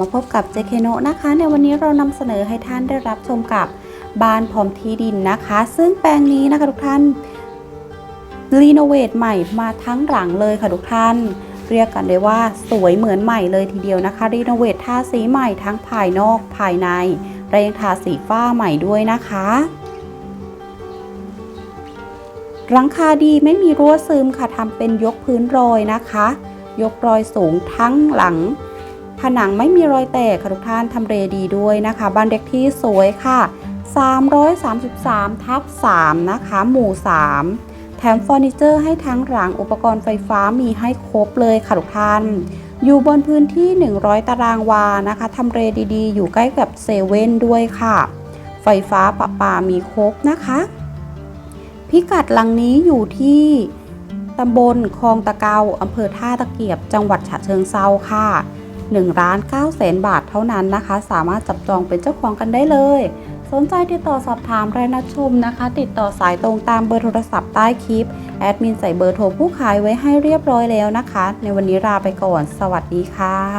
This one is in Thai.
มาพบกับเจเคโนนะคะ ในวันนี้เรานำเสนอให้ท่านได้รับชมกับบ้านพร้อมที่ดินนะคะ ซึ่งแปลงนี้นะคะทุกท่านรีโนเวทใหม่มาทั้งหลังเลยค่ะทุกท่าน เรียกกันได้ว่าสวยเหมือนใหม่เลยทีเดียวนะคะ รีโนเวททาสีใหม่ทั้งภายนอกภายในและยังทาสีฝ้าใหม่ด้วยนะคะหลังคาดีไม่มีรั้วซึมค่ะทำเป็นยกพื้นรอยนะคะ ยกรอยสูงทั้งหลัง ผนังไม่มีรอยแตกค่ะทุกท่านทำเรดีด้วยนะคะ บ้านเด็กที่สวยค่ะ 333ทับ3นะคะ หมู่ 3 แถมเฟอร์นิเจอร์ให้ทั้งหลังอุปกรณ์ไฟฟ้ามีให้ครบเลยค่ะทุกท่าน อยู่บนพื้นที่ 100 ตารางวานะคะทำเรดีๆ อยู่ใกล้กับเซเว่นด้วยค่ะ ไฟฟ้าประปามีครบนะคะ พิกัดหลังนี้อยู่ที่ตำบลคลองตะเกาอำเภอท่าตะเกียบ จังหวัดฉะเชิงเซาค่ะ 1ล้าน9แสนบาทเท่านั้นนะคะ สามารถจับจองเป็นเจ้าของกันได้เลย สนใจติดต่อสอบถามรายนัดชมนะคะ ติดต่อสายตรงตามเบอร์โทรศัพท์ใต้คลิป แอดมินใส่เบอร์โทรผู้ขายไว้ให้เรียบร้อยแล้วนะคะ ในวันนี้ลาไปก่อน สวัสดีค่ะ